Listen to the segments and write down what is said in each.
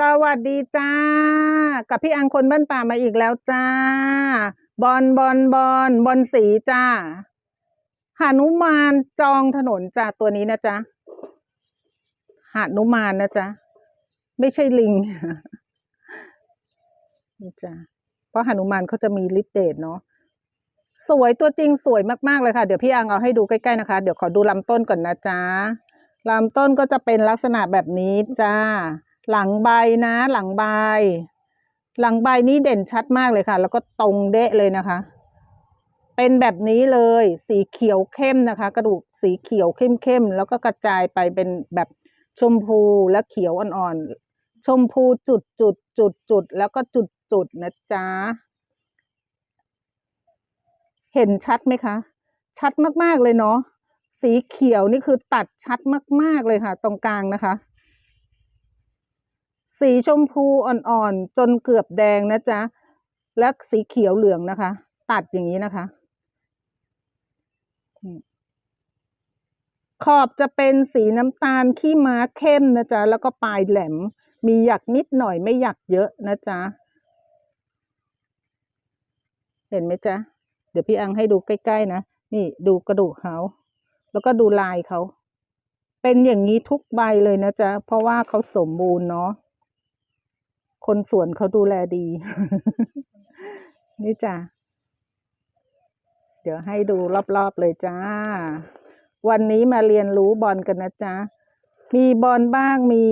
สวัสดีจ้า กับพี่อังคนบ้านป่ามาอีกแล้วจ้า บอลบอลบอลบอลสีจ้าหานุมานจองถนนจ้าตัวนี้นะจ๊ะหานุมานนะจ๊ะไม่ใช่ลิงนี่จ้ะเพราะหานุมานเขาจะมีฤทธิ์เดชเนาะสวยตัวจริงสวยมากๆเลยค่ะ เดี๋ยวพี่อังเอาให้ดูใกล้ๆนะคะ เดี๋ยวขอดูลำต้นก่อนนะจ๊ะลำต้นก็จะเป็นลักษณะแบบนี้จ้า หลังใบนะ หลังใบ หลังใบนี้เด่นชัดมากเลยค่ะ แล้วก็ตรงเดะเลยนะคะ เป็นแบบนี้เลย สีเขียวเข้มนะคะ กระดูกสีเขียวเข้มๆแล้วก็กระจายไปเป็นแบบชมพูและเขียวอ่อนๆชมพูจุดจุดจุดจุดแล้วก็จุดจุดนะจ๊ะเห็นชัดไหมคะ ชัดมากๆเลยเนาะสีเขียวนี่คือตัดชัดมากๆเลยค่ะ ตรงกลางนะคะ สีชมพูอ่อนๆ จนเกือบแดงนะจ๊ะ และสีเขียวเหลืองนะคะ ตัดอย่างนี้นะคะ ขอบจะเป็นสีน้ำตาลขี้ม้าเข้มนะจ๊ะ แล้วก็ปลายแหลม มีหยักนิดหน่อยไม่หยักเยอะนะจ๊ะ เห็นไหมจ๊ะ เดี๋ยวพี่อังให้ดูใกล้ๆนะ นี่ดูกระดูกเขา แล้วก็ดูลายเขาเป็นอย่างนี้ทุกใบเลยนะจ๊ะ เพราะว่าเขาสมบูรณ์เนาะ คนสวนเขาดูแลดี นี่จ้ะ เดี๋ยวให้ดูรอบๆเลยจ้า วันนี้มาเรียนรู้บอลกันนะจ๊ะ มีบอลบ้างมี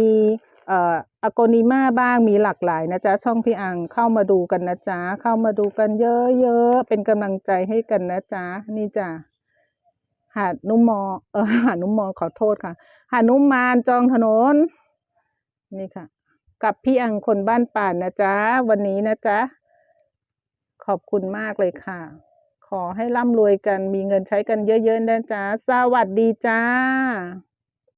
เอ่ออโกนิมาบ้างมีหลากหลายนะจ๊ะ ช่องพี่อังเข้ามาดูกันนะจ๊ะ เข้ามาดูกันเยอะๆ เป็นกำลังใจให้กันนะจ๊ะ นี่จ้ะหานุมอเออหานุมอขอโทษค่ะ หานุมานจองถนน นี่ค่ะ กับพี่อังคนบ้านป่านนะจ๊ะ วันนี้นะจ๊ะ ขอบคุณมากเลยค่ะ ขอให้ร่ำรวยกันมีเงินใช้กันเยอะๆนะจ๊ะ สวัสดีจ้า